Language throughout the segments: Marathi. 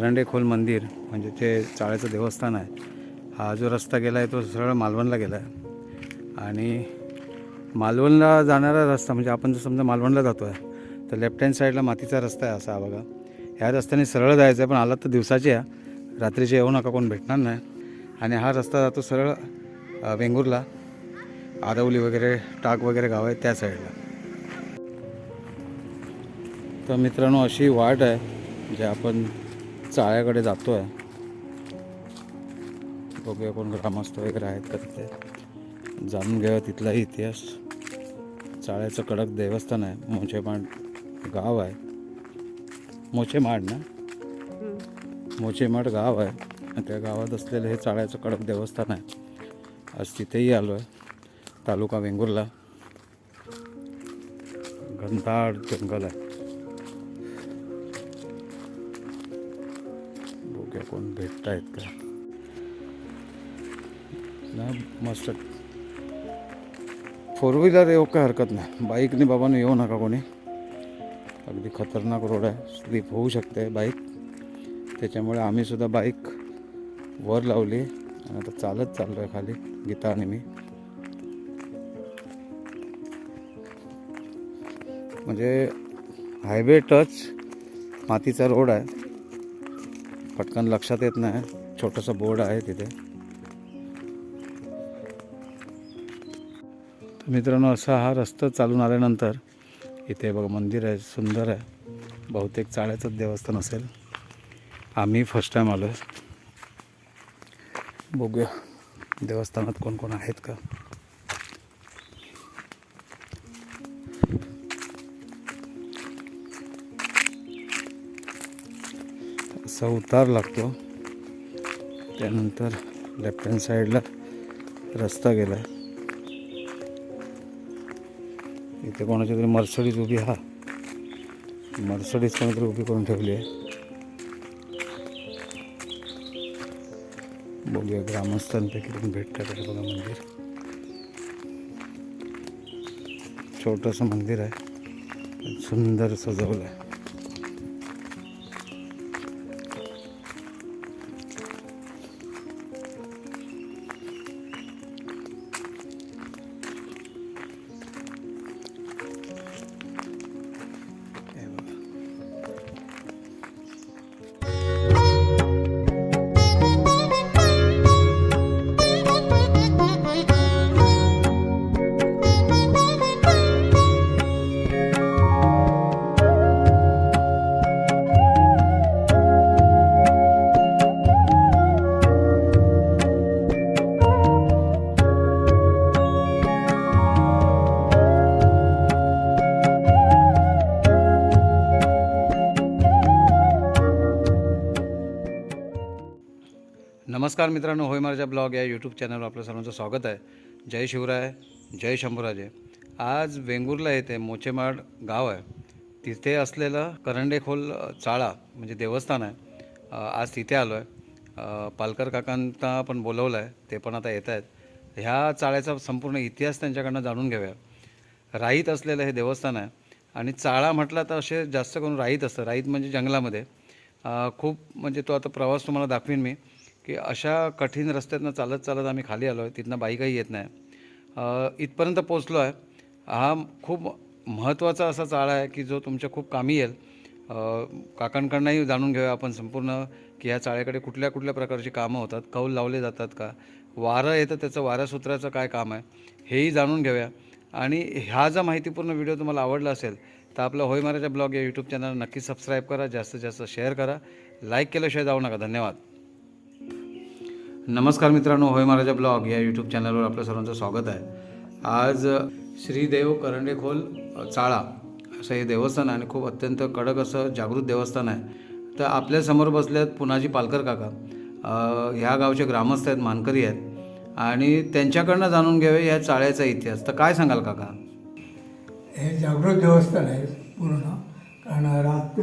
करंडे खोल मंदिर म्हणजे ते चाळ्याचं देवस्थान आहे हा जो रस्ता गेला आहे तो सरळ मालवणला गेला आहे आणि मालवणला जाणारा रस्ता म्हणजे आपण जर समजा मालवणला जातो आहे तर लेफ्ट हँड साईडला मातीचा रस्ता आहे असा हा बघा. ह्या रस्त्याने सरळ जायचं आहे पण आलात तर दिवसाची या. रात्रीचे येऊ नका कोण भेटणार नाही. आणि हा रस्ता जातो सरळ वेंगुर्ला. आरवली वगैरे टाक वगैरे गाव आहे त्या साईडला तर मित्रांनो अशी वाट आहे जे आपण चाळ्याकडे जातो आहे बघूया कोण ग्रामस्थ वगैरे आहेत का तिथे. जाणून घ्यावा तिथलाही इतिहास. चाळ्याचं कडक देवस्थान आहे. मोचेमाड गाव आहे. मोचेमाड ना? मोचेमाड गाव आहे. त्या गावात असलेलं हे चाळ्याचं कडक देवस्थान आहे. आज तिथेही आलो आहे तालुका वेंगुर्ला. घनदाट जंगल आहे. कोण भेटत आहेत का? ना मस्त. फोर व्हीलर येऊ काय हरकत नाही. बाईकने बाबाने येऊ नका कोणी. अगदी खतरनाक रोड आहे. स्लिप होऊ शकते बाईक. त्याच्यामुळे आम्हीसुद्धा बाईक वर लावली आणि आता चालत चाललो आहे खाली. गीता आणि मी. म्हणजे हायवे टच मातीचा रोड आहे. पटकन लक्षात येत नाही. छोटंसं बोर्ड आहे तिथे. तर मित्रांनो असा हा रस्ता चालून आल्यानंतर इथे बघा मंदिर आहे सुंदर आहे. बहुतेक चाळ्याचंच देवस्थान असेल. आम्ही फर्स्ट टाईम आलो आहे बघूया देवस्थानात कोण कोण आहेत का. असा उतार लागतो. त्यानंतर लेफ्ट हँड साईडला रस्ता गेला आहे इथे कोणाची तरी मर्सडीज उभी हा मर्सडीज कोणीतरी उभी करून ठेवली आहे. बोलूया ग्रामस्थांपैकी पण भेटतं बघा मंदिर. छोटंसं मंदिर आहे. सुंदर सजवलं आहे नमस्कार मित्रांनो होय माझ्या ब्लॉग या यूट्यूब चॅनलवर आपलं सर्वांचं स्वागत आहे. जय शिवराय जय शंभूराजे. आज वेंगुर्ला येथे मोचेमाड गाव आहे. तिथे असलेलं करंडेखोल चाळा म्हणजे देवस्थान आहे. आज तिथे आलो आहे पालकर काकांना पण बोलवलं आहे ते पण आता येत आहेत. ह्या चाळ्याचा संपूर्ण इतिहास त्यांच्याकडनं जाणून घेऊया. राईत असलेलं हे देवस्थान आहे. आणि चाळा म्हटलं तर असे जास्त करून राईत असतं. राईत म्हणजे जंगलामध्ये. खूप म्हणजे तो आता प्रवास तुम्हाला दाखवीन मी. की अशा कठीण रस्त्यातनं चालत चालत आम्ही खाली आलो आहे. तिथनं बाईकही येत नाही. इथपर्यंत पोचलो आहे. हा खूप महत्त्वाचा असा चाळा आहे की जो तुमच्या खूप कामी येईल. काकांकडनंही जाणून घेऊया आपण संपूर्ण की ह्या चाळ्याकडे कुठल्या कुठल्या प्रकारची कामं होतात. कौल लावले जातात का? वारं येतं त्याचं वाऱ्यासूत्राचं काय काम आहे? हेही जाणून घेऊया. आणि ह्या जर माहितीपूर्ण व्हिडिओ तुम्हाला आवडला असेल तर आपलं होय माराच्या ब्लॉग या यूट्यूब चॅनल नक्की सबस्क्राईब करा जास्तीत जास्त शेअर करा. लाईक केल्याशिवाय जाऊ नका. धन्यवाद. नमस्कार मित्रांनो होय महाराजा ब्लॉग या यूट्यूब चॅनलवर आपलं सर्वांचं स्वागत आहे. आज श्रीदेव करंडेखोल चाळा असं हे देवस्थान आहे आणि खूप अत्यंत कडक असं जागृत देवस्थान आहे. तर आपल्यासमोर बसले आहेत पुनाजी पालकर काका. ह्या गावचे ग्रामस्थ आहेत मानकरी आहेत. आणि त्यांच्याकडनं जाणून घ्यावे या चाळ्याचा इतिहास. तर काय सांगाल काका? हे जागृत देवस्थान आहे पूर्ण. कारण रात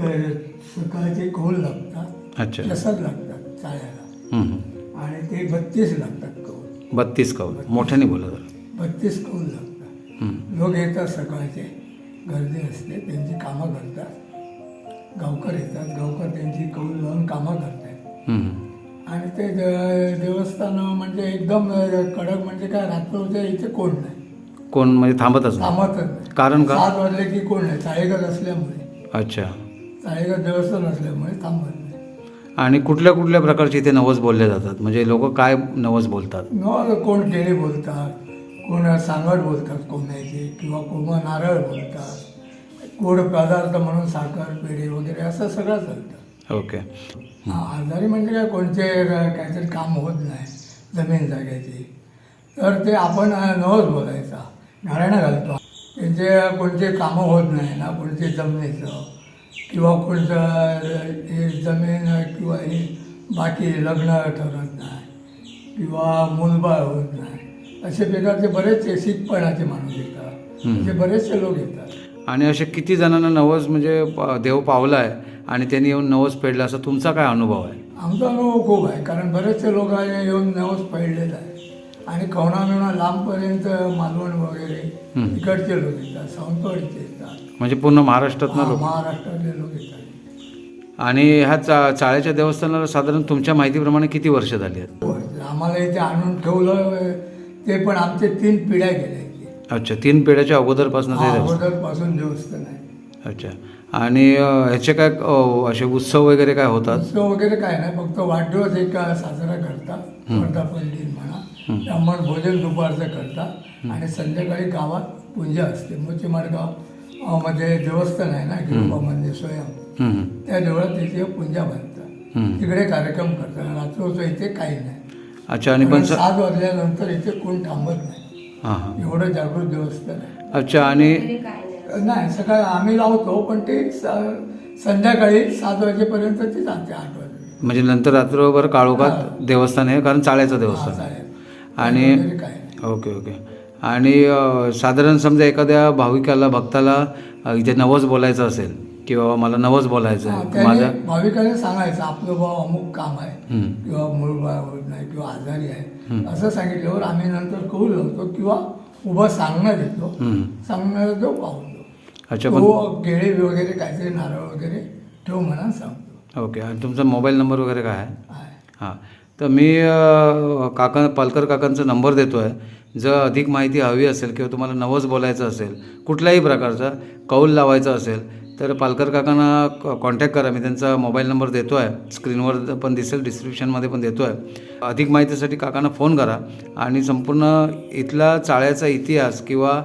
सकाळचे कौल लागतात. अच्छा. लागतात चाळ्याला. आणि ते बत्तीस लागतात कौल. बत्तीस कौल. मोठ्याने बोला बत्तीस कौल लागतात. हं. लोक येतात सकाळचे गर्दी असते त्यांची कामं करतात. गावकर येतात गावकर त्यांची कौल लावून कामं करतात. आणि ते देवस्थान म्हणजे एकदम कडक म्हणजे काय रात्रच्या इथे कोण नाही. कोण म्हणजे थांबतच थांबतच कारण का? सात वाजले की कोण नाही. चाळेगात असल्यामुळे. अच्छा. चाळेगात देवस्थान असल्यामुळे थांबत नाही. आणि कुठल्या कुठल्या प्रकारचे इथे नवस बोलले जातात? म्हणजे लोक काय नवस बोलतात? न कोण केळी बोलतात कोण सांगड बोलतात कोंबड्याचे किंवा कोंब नारळ बोलतात गोड पदार्थ म्हणून साखर पेढे वगैरे असं सगळं चालतं. ओके. हा, आजारी म्हणजे काय कोणते काहीतरी काम होत नाही जमीन जाग्याची तर ते आपण नवस बोलायचा घराणं घालतो. त्यांचे कोणते कामं होत नाही ना कोणते जमिनीचं किंवा कोणतं हे जमीन किंवा हे बाकी लग्न ठरत नाही किंवा मुलबाळ होत नाही. असे प्रकारचे बरेचसे शीखपणाचे माणूस येतात. असे बरेचसे लोक येतात. आणि असे किती जणांना नवस म्हणजे देव पावला आहे आणि त्यांनी येऊन नवस फेडला असा तुमचा काय अनुभव आहे? आमचा अनुभव खूप आहे कारण बरेचसे लोक आहे येऊन नवस पडलेला आहे. आणि कवणा मिवणा लांबपर्यंत मालवण वगैरे इकडचे लोक येतात सावंतवाडीचे. म्हणजे पूर्ण महाराष्ट्रातनं हा, लोक. महाराष्ट्रातले लोक येतात. आणि ह्या चा चाळ्याच्या देवस्थानाला साधारण तुमच्या माहितीप्रमाणे किती वर्ष झाली आहेत? आम्हाला इथे आणून ठेवलं ते पण आमचे तीन पिढ्या गेल्या इथे अच्छा तीन पिढ्याच्या अगोदरपासून ते देवस्थान. अगोदरपासून देवस्थान आहे. अच्छा. आणि अ, ह्याचे काय अ, असे उत्सव वगैरे काय होतात? उत्सव वगैरे काय नाही फक्त वाढदिवस एक साजरा करतात. वर्धापन दिन म्हणा ब्राह्मण भोजन दुपारचं करतात. आणि संध्याकाळी गावात पूजा असते. मोचीमाडगाव अं, मध्ये देवस्थान आहे ना गिरोबा मंदिर स्वयं. त्या देवळात तिथे पूजा बांधतात. तिकडे कार्यक्रम करतात. रात्रोत्सव इथे काही नाही. अच्छा आणि पण सात वाजल्यानंतर इथे कोण थांबत नाही. हां हां. एवढं जागृत देवस्थान आहे. अच्छा आणि नाही. सकाळी आम्ही लावतो पण ते संध्याकाळी सात वाजेपर्यंत ते जाते आठ वाजे. म्हणजे नंतर रात्रभर काळोखात देवस्थान आहे कारण चाळ्याचं देवस्थान चालेल आणि ओके ओके. आणि साधारण समजा एखाद्या भाविकाला भक्ताला इथे नवस बोलायचं असेल किंवा मला नवस बोलायचं आहे माझ्या भाविकाने सांगायचं आपलं भाऊ अमुक काम आहे. किंवा मूळ नाही किंवा आजारी आहे. असं सांगितल्यावर आम्ही नंतर कौल लावतो किंवा उभं सांगणं देतो हम्म. सांगण्याला तो पाहून अच्छा केळी वगैरे काहीतरी नारळ वगैरे ठेव म्हणा सांगतो. ओके आणि तुमचा मोबाईल नंबर वगैरे काय आहे. हां. तर मी काका पालकर काकांचा नंबर देतो आहे जर अधिक माहिती हवी असेल किंवा तुम्हाला नवस बोलायचं असेल कुठल्याही प्रकारचा कौल लावायचा असेल तर पालकर काकांना कॉन्टॅक्ट करा. मी त्यांचा मोबाईल नंबर देतो आहे स्क्रीनवर पण दिसेल डिस्क्रिप्शनमध्ये पण देतो आहे अधिक माहितीसाठी काकांना फोन करा आणि संपूर्ण इथला चाळ्याचा इतिहास किंवा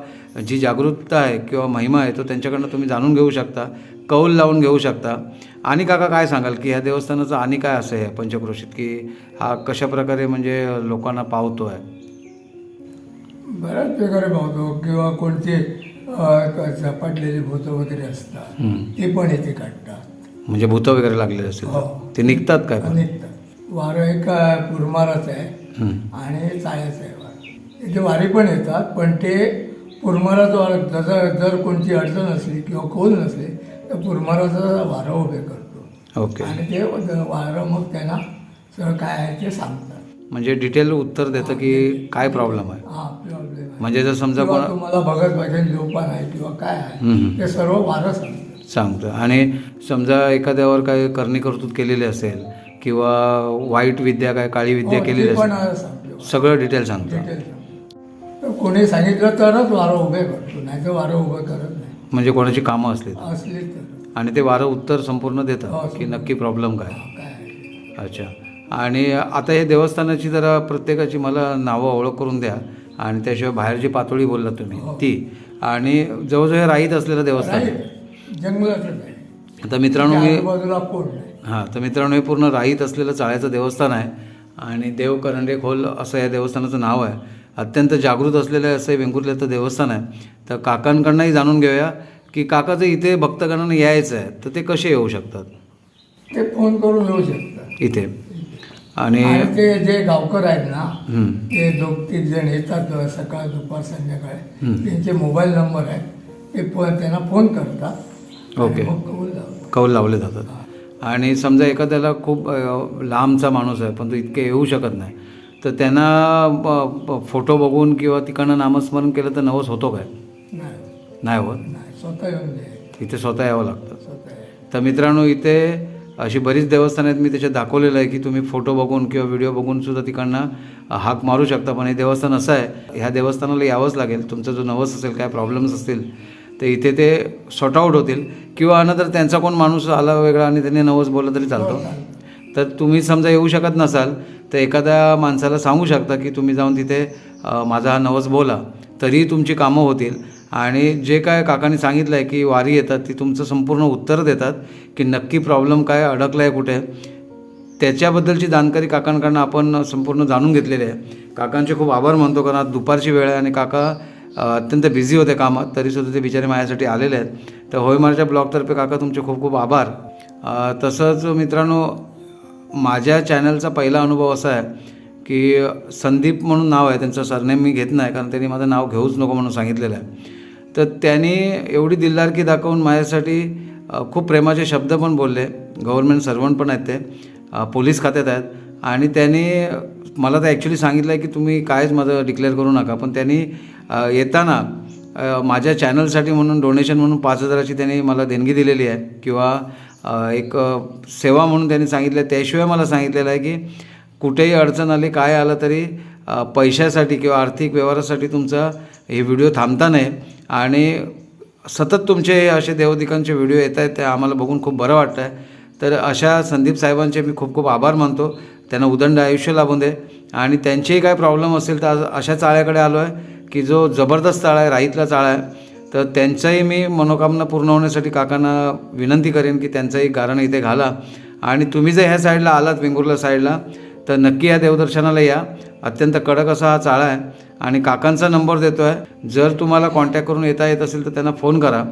जी जागरूकता आहे किंवा महिमा आहे तो त्यांच्याकडनं तुम्ही जाणून घेऊ शकता कौल लावून घेऊ शकता. आणि काका काय सांगाल की ह्या देवस्थानाचं आणि काय असं आहे पंचक्रोशीत? की हा कशा प्रकारे म्हणजे लोकांना पावतो आहे बऱ्याच प्रकारे पाहतो किंवा कोणते झपाटलेली भूतं वगैरे असतात. ते पण इथे काढतात. म्हणजे भूतं वगैरे लागलेले असेल हो. ते निघतात काय पण? निघतात. वारं एक पुरमाराचं आहे हम्म. आणि चाळ्याचं आहे वारं. इथे वारी पण येतात पण ते पुरमाराचं वारं जसं जर कोणती अडचण असली किंवा कोल नसली तर पुरमाराचं वारं उभे करतो. ओके. आणि ते वारं मग त्यांना सगळं काय आहे ते सांगतात. म्हणजे डिटेल उत्तर देतं की काय प्रॉब्लेम आहे? हा म्हणजे जर समजा कोणा तुम्हाला भगत भजन जोपान आहे किंवा काय आहे. ते सर्व वारं सांगतात. सांगतं. आणि समजा एखाद्यावर काही करणी कर्तृत केलेली असेल किंवा वाईट विद्या काय काळी विद्या हो, केलेली असेल सगळं डिटेल सांगतं. तर कोणी सांगितलं तरच वारं उभे करतो नाही तर वारं उभं करत नाही. म्हणजे कोणाची कामं असली तर. असले तर. आणि ते वारं उत्तर संपूर्ण देतं हो, की नक्की प्रॉब्लेम काय? काय. अच्छा. आणि आता हे देवस्थानाची जरा प्रत्येकाची मला नावं ओळख करून द्या. आणि त्याशिवाय बाहेरची पातळी बोलला तुम्ही हो. ती. आणि जवळजवळ हे राहीत असलेलं देवस्थान. आता मित्रांनो नाही? हां तर मित्रांनो हे पूर्ण राहीत असलेलं चाळ्याचं देवस्थान आहे. आणि देव करंडे खोल असं या देवस्थानाचं नाव आहे. अत्यंत जागृत असलेलं असं हे वेंगुर्ल्याचं देवस्थान आहे. तर काकांकडनंही जाणून घेऊया की काकाचं इथे भक्तगणांना यायचं आहे तर ते कसे येऊ शकतात? ते फोन करून येऊ शकतात. इथे. आणि ते जे गावकर आहेत ना ते दोघ तीन जण येतात सकाळ दुपार संध्याकाळी. त्यांचे मोबाईल नंबर आहेत. ते फोन त्यांना फोन करतात. ओके. कौल लावले जातात. आणि समजा एखाद्याला खूप लांबचा माणूस आहे पण तो इतके येऊ शकत नाही तर त्यांना फोटो बघून किंवा तिकडनं नामस्मरण केलं तर नवस होतो काय? नाही. होत? नाही स्वतः येऊन इथे स्वतः यावं लागतं. तर मित्रांनो इथे अशी बरीच देवस्थानं आहेत मी त्याच्यात दाखवलेलं आहे की तुम्ही फोटो बघून किंवा व्हिडिओ बघून सुद्धा तिकडनं हाक मारू शकता पण हे देवस्थान असं आहे ह्या देवस्थानाला यावंच लागेल. तुमचा जो नवस असेल काय प्रॉब्लेम्स असतील तर इथे ते सॉर्ट आऊट होतील. किंवा नंतर त्यांचा कोण माणूस आला वेगळा आणि त्यांनी नवस बोलला तरी चालतो. तर तुम्ही समजा येऊ शकत नसाल तर एखाद्या माणसाला सांगू शकता की तुम्ही जाऊन तिथे माझा हा नवस बोला. तरीही तुमची कामं होतील. आणि जे काय काकांनी सांगितलं आहे की वारी येतात ती तुमचं संपूर्ण उत्तर देतात की नक्की प्रॉब्लेम काय अडकला आहे कुठे त्याच्याबद्दलची जाणकारी काकांकडनं आपण संपूर्ण जाणून घेतलेली आहे. काकांचे खूप आभार मानतो कारण आज दुपारची वेळ आहे आणि काका अत्यंत बिझी होते कामात तरीसुद्धा ते बिचारे माझ्यासाठी आलेले आहेत. तर होयमारच्या ब्लॉगतर्फे काका तुमचे खूप खूप आभार. तसंच मित्रांनो माझ्या चॅनलचा पहिला अनुभव असा आहे की संदीप म्हणून नाव आहे त्यांचं सरनेम मी घेत नाही कारण त्यांनी माझं नाव घेऊच नको म्हणून सांगितलेलं आहे. तर त्यांनी एवढी दिलदारकी दाखवून माझ्यासाठी खूप प्रेमाचे शब्द पण बोलले. गव्हर्नमेंट सर्वंट पण आहेत ते. पोलीस खात्यात आहेत. आणि त्यांनी मला तर ॲक्च्युली सांगितलं आहे की तुम्ही कायच माझं डिक्लेअर करू नका. पण त्यांनी येताना माझ्या चॅनलसाठी म्हणून डोनेशन म्हणून पाच हजाराची त्यांनी मला देणगी दिलेली आहे. किंवा एक सेवा म्हणून त्यांनी सांगितलं आहे त्याशिवाय मला सांगितलेलं आहे की कुठेही अडचण आली काय आलं तरी पैशासाठी किंवा आर्थिक व्यवहारासाठी तुमचा हे व्हिडिओ थांबता नये आणि सतत तुमचे असे देवदिकांचे व्हिडिओ येत आहेत ते आम्हाला बघून खूप बरं वाटतं आहे तर अशा संदीप साहेबांचे मी खूप खूप आभार मानतो. त्यांना उदंड आयुष्य लाभून दे. आणि त्यांचेही काय प्रॉब्लेम असेल तर आज अशा चाळ्याकडे आलो आहे की जो जबरदस्त चाळा आहे राईतला चाळा आहे तर त्यांचाही मी मनोकामना पूर्ण होण्यासाठी काकांना विनंती करेन की त्यांचंही गारण इथे घाला. आणि तुम्ही जर ह्या साईडला आलात वेंगुर्ला साईडला तर नक्की या देवदर्शनाला या. अत्यंत कडक असा हा चाळा आहे. आणि काकांचा नंबर देतो आहे जर तुम्हाला कॉन्टॅक्ट करून येता येत असेल तर त्यांना फोन करा.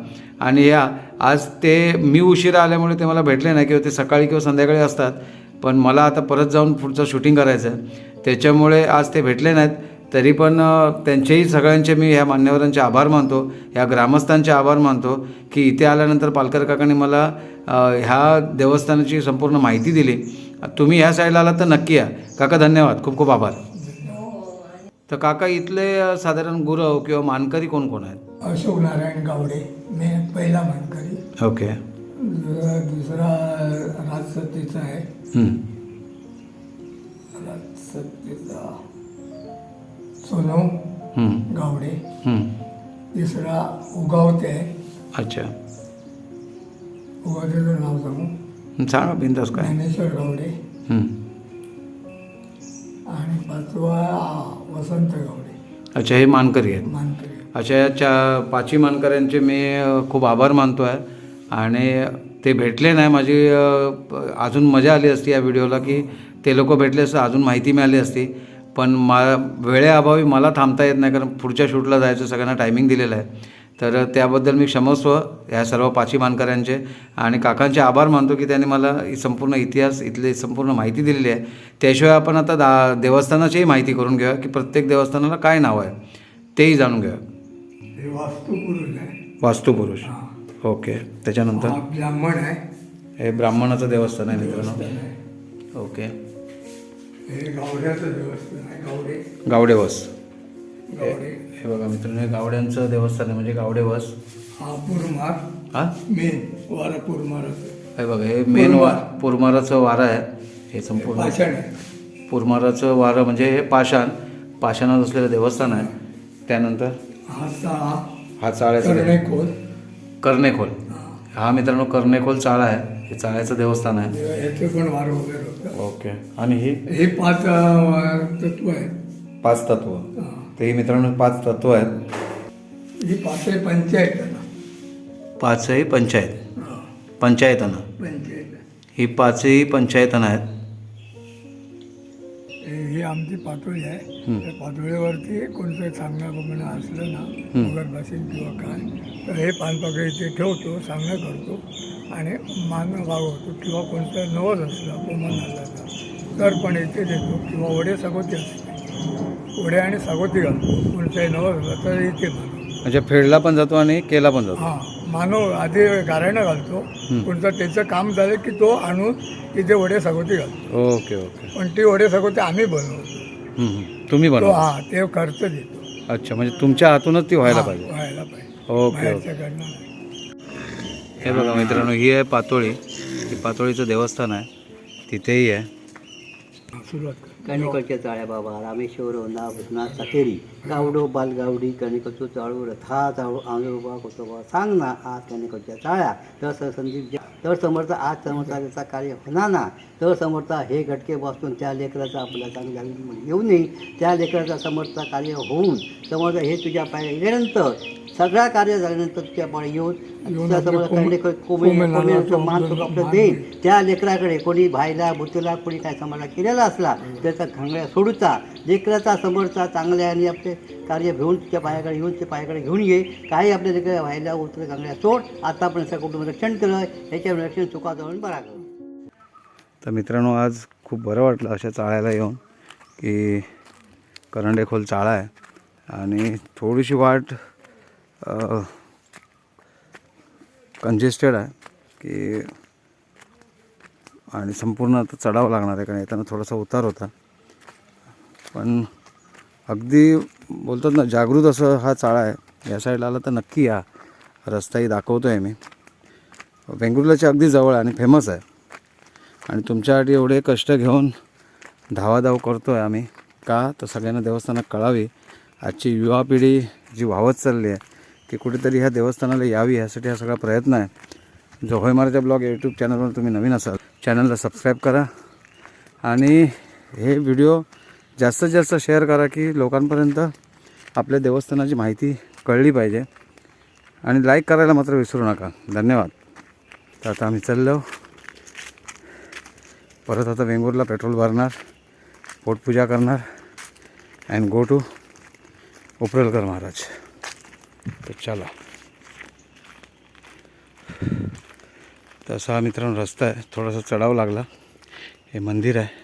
आणि या आज ते मी उशिरा आल्यामुळे ते मला भेटले नाही किंवा ते सकाळी किंवा संध्याकाळी असतात. पण मला आता परत जाऊन पुढचं शूटिंग करायचं आहे त्याच्यामुळे आज ते भेटले नाहीत. तरी पण त्यांचेही सगळ्यांचे मी ह्या मान्यवरांचे आभार मानतो. ह्या ग्रामस्थांचे आभार मानतो की इथे आल्यानंतर पालकर काकांनी मला ह्या देवस्थानाची संपूर्ण माहिती दिली. तुम्ही ह्या साईडला आलात तर नक्की या. काका धन्यवाद. खूप खूप आभार. तर काका इथले साधारण गुरव किंवा मानकरी कोण कोण आहेत? अशोक नारायण गावडे मी पहिला मानकरी. ओके. दुसरा दुसरा राजसत्तेचा आहे. राजसत्तेचा सोनू गावडे. तिसरा उगावते आहे. अच्छा. उगावतेचं नाव सांगू? सांगा बिंदास काय? ज्ञानेश्वर गावडे. पाचवा वसंत गावडे अच्छा हे मानकरी आहेत. मानकरी अशा या चा पाचही मानकऱ्यांचे मी खूप आभार मानतो आहे. आणि ते भेटले नाही माझी अजून मजा आली असती या व्हिडिओला की ते लोक भेटले असतं अजून माहिती मिळाली असती. पण मा वेळेअभावी मला थांबता येत नाही कारण पुढच्या शूटला जायचं सगळ्यांना टायमिंग दिलेलं आहे. तर त्याबद्दल मी क्षमस्व ह्या सर्व पाचही मानकऱ्यांचे आणि काकांचे आभार मानतो की त्यांनी मला ही संपूर्ण इतिहास इथली संपूर्ण माहिती दिलेली आहे. त्याशिवाय आपण आता दा देवस्थानाचीही माहिती करून घेऊया की प्रत्येक देवस्थानाला काय नाव आहे तेही जाणून घेऊया. हे वास्तुपुरुष आहे. वास्तुपुरुष. ओके. त्याच्यानंतर? हा ब्राह्मण आहे. हे ब्राह्मणाचं देवस्थान आहे मित्रांनो. ओके. हे गावड्याचं देवस्थान आहे गावडे गावडेवस गावडे हे बघा मित्रांनो हे गावड्यांचं देवस्थान आहे म्हणजे गावडेवस हा पुरमार. हा? मेन वारा पुरमाराचं हे बघा हे मेन वा पुरमाराचं वारं आहे. हे संपूर्ण आहे. पुरमाराचं वारं म्हणजे हे पाषाण. पाषाणात असलेलं देवस्थान आहे. त्यानंतर हा सहा हा चाळ्याचा कर्णेखोल. कर्णेखोल. हा. हा मित्रांनो कर्णेखोल चाळा आहे. हे चाळ्याचं देवस्थान आहे. याचे पण वार वगैरे होतं. ओके. आणि ही? हे पाच अं, तत्व आहेत पाच तत्व. हा. तर ही मित्रांनो पाच तत्व आहेत. ही पाचही पंचायत पाचही पंचायत. हा, पंचायतना पंचायत. ही पाचही पंचायतना आहेत. हे- आमची पातळी आहे. त्या पातळीवरती कोणतं सांगणं बघणं असलं ना बसेल किंवा काय तर हे पानपकडे इथे ठेवतो सांगणं करतो. आणि मान वागवतो किंवा कोणतं नवस असलं अपमान आला तर पण इथे देतो किंवा वडे सगोती असते. वडे आणि सगोती घालतो. तर इथे मानव म्हणजे फेडला पण जातो आणि केला पण जातो. हां मानव आधी गाऱ्यानं घालतो. हं. कोणतं त्याचं काम झालं की तो आणून तिथे वडे सगोती घालतो. Okay okay. पण ती वडे सगोती आम्ही बनवतो. हम्म, हम्म. तुम्ही तो बनवा हा ते खर्च देतो. अच्छा म्हणजे तुमच्या हातूनच ती व्हायला हा, पाहिजे. व्हायला पाहिजे. Okay okay. बाहेरच्याकडनं नाही. हे बघा मित्रांनो ही आहे पातोळी. ही पातोळीचं देवस्थान आहे. तिथेही आहे. सुरुवात कर. कणिकच्या चाळ्या बाबा रामेश्वर ना भुतना सातेरी गावडो बालगावडी कणिकचो चाळू रथा चाळू आंजोबा कोसोबा सांग ना आज कणिकच्या चाळ्या तर संदीप तर समर्थ आज समर्थ त्याचा कार्य होणार ना तर समर्थ हे घटके वाचून त्या लेकराचा आपल्या चांगल्या येऊ नये. त्या लेकराचा समर्थ कार्य होऊन समर्थ हे तुझ्या पाया गेल्यानंतर सगळा कार्य झाल्यानंतर तुझ्या पाया येऊन मान आपलं देईन. त्या लेकराकडे कोणी भाईला भुतीला कोणी काय समाजा केलेला असला त्याचा खांगड्या सोडूचा लेकराचा समोरचा चांगल्या आणि आपले कार्य घेऊन त्या पायाकडे येऊन ते पायाकडे घेऊन ये. काही आपल्या लेकरा व्हायला उतर खांगड्या सोड. आता आपण असं कुटुंब रक्षण केलं ह्याच्या रक्षण चुका जाऊन बरा कर. तर मित्रांनो आज खूप बरं वाटलं अशा चाळ्याला येऊन की करंडे खोल चाळा आहे. आणि थोडीशी वाट कंजेस्टेड आहे की आणि संपूर्ण आता चढावं लागणार आहे कारण येताना थोडासा उतार होता. पण अगदी बोलतात ना जागृत असं हा चाळा आहे. या साईडला आला तर नक्की या. रस्ताही दाखवतो आहे मी. वेंगुर्ल्याच्या अगदी जवळ आहे आणि फेमस आहे. आणि तुमच्यासाठी एवढे कष्ट घेऊन धावाधाव करतो आहे आम्ही. का? तर सगळ्यांना देवस्थानात कळावी. आजची युवा पिढी जी वाहत चालली आहे की कुठेतरी ह्या देवस्थानाला यावी ह्यासाठी हा सगळा प्रयत्न आहे. जो होयमाराच्या ब्लॉग यूट्यूब चॅनलवर तुम्ही नवीन असाल चॅनलला सबस्क्राईब करा. आणि हे व्हिडिओ जास्तीत जास्त शेअर करा की लोकांपर्यंत आपल्या देवस्थानाची माहिती कळली पाहिजे. आणि लाईक करायला मात्र विसरू नका. धन्यवाद. तर आता आम्ही चाललो. परत आता वेंगुर्ला पेट्रोल भरणार पोटपूजा करणार and go to Uparelkar Maharaj. तर चला. तसा हा मित्रांनो रस्ता आहे. थोडासा चढावं लागला. हे मंदिर आहे.